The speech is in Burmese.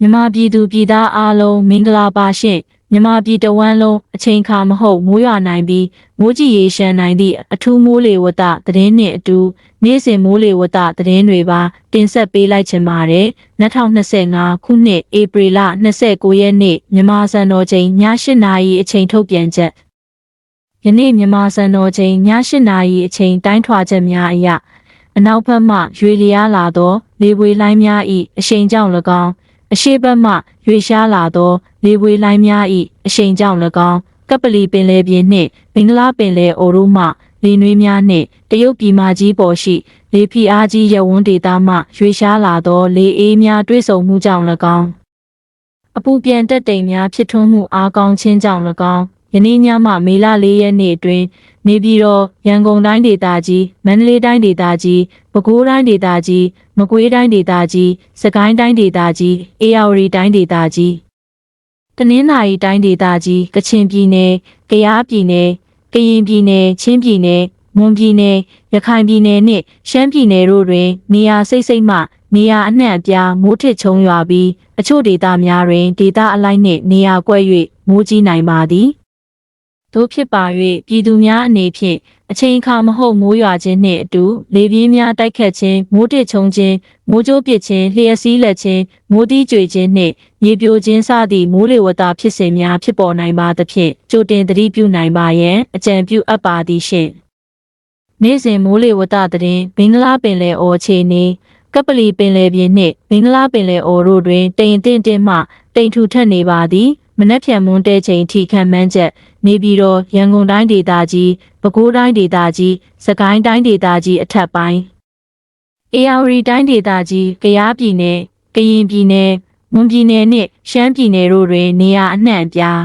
မြန်မာပြည်သူပြည်သားအားလုံးမင်္ဂလာပါရှင်မြန်မာပြည်တဝန်းလုံးအချိန်ခါမဟုတ်မိုးရွာနိုင်ပြီးမိုးကြည်ရေရှမ်းနိုင်သည့်အထူးမိုးလေဝသသတင်းနှင့်အတူနေ့စဉ်မိုးလေဝသသတင်းတွေပါတင်ဆက်ပေးလိုက်ချင်ပါတယ်2025ခုနှစ်ဧပြီလ29ရက်နေ့မြန်မာစံတော်ချိန်ည8:00နာရီအချိန်ထုတ်ပြန်ချက်ယနေ့မြန်မာစံတော်ချိန်ည8:00နာရီအချိန်တိုင်းထွာချက်များအရအနောက်ဘက်မှရွေလျားလာသောလေပွေလိုင်းများ၏အရှိန်ကြောင့်၎င်း အရှေ့ဘက်မှရွေရှားလာသောလေပွေလိုင်းများ၏အရှိန်ကြောင့်၎င်းကပလီပင်လယ်ပြင်နှင့်ဘင်္ဂလားပင်လယ်အော်တို့မှလေနွေးများနှင့်တရုတ်ပြည်မကြီးပေါ်ရှိလေဖီအားကြီးရဝန်းဒေသမှရွေရှားလာသောလေအေးများတွဲဆုံမှုကြောင့်၎င်းအပူပြန်တက်တိမ်များဖြစ်ထွန်းမှုအားကောင်းခြင်းကြောင့်၎င်း ယနေ့ညမှမေလ၄ရက်နေ့အတွင်းနေပြည်တော်ရန်ကုန်တိုင်းဒေသကြီးမန္တလေးတိုင်းဒေသကြီးပဲခူးတိုင်းဒေသကြီးမကွေးတိုင်းဒေသကြီးစကိုင်းတိုင်းဒေသကြီးအေရဝတီတိုင်းဒေသကြီးတနင်္သာရီတိုင်းဒေသကြီးကချင်ပြည်နယ်ကယားပြည်နယ်ကရင်ပြည်နယ်ချင်းပြည်နယ်မွန်ပြည်နယ်ရခိုင်ပြည်နယ်နှင့်ရှမ်းပြည်နယ်တို့တွင် နေရာစိတ်စိတ်မှနေရာအနှံ့အပြားမိုးထစ်ချုံရွာပြီးအချို့ဒေသများတွင်ဒေသအလိုက်နှင့်နေရာကွက်၍မိုးကြီးနိုင်ပါသည် တို့ဖြစ်ပါ၍ပြည်သူများအနေဖြင့်အချိန်အခါမဟုတ်မိုးရွာခြင်းနှင့်အတူလေပြင်းများတိုက်ခတ်ခြင်းမိုးတစ်ချုံခြင်းမိုးကြိုးပစ်ခြင်းလျှက်စီးလက်ခြင်းမိုးတီးကြွေခြင်းနှင့်မြေပြိုခြင်းစသည့်မိုးလေဝသဖြစ်စဉ်များဖြစ်ပေါ်နိုင်ပါသဖြင့်ကြိုတင်သတိပြုနိုင်ပါရန်အကြံပြုအပ်ပါသည်ရှင့်နေ့စဉ်မိုးလေဝသသတင်းဘင်္ဂလားပင်လယ်အော်အခြေအနေကပလီပင်လယ်ပြင်နှင့်ဘင်္ဂလားပင်လယ်အော်တို့တွင်တိမ်တင့်တင့်မှတိမ်ထူထက်နေပါသည် မနက်ဖြန်မွန်းတဲချိန်ထိခံမှန်းချက်နေပြည်တော်ရန်ကုန်တိုင်းဒေသကြီးပဲခူးတိုင်းဒေသကြီးစကိုင်းတိုင်းဒေသကြီးအထက်ပိုင်းအေရဝတီတိုင်းဒေသကြီးကယားပြည်နယ်ကရင်ပြည်နယ်မွန်ပြည်နယ်နှင့်ရှမ်းပြည်နယ်တို့တွင်နေရာအနှံ့အပြား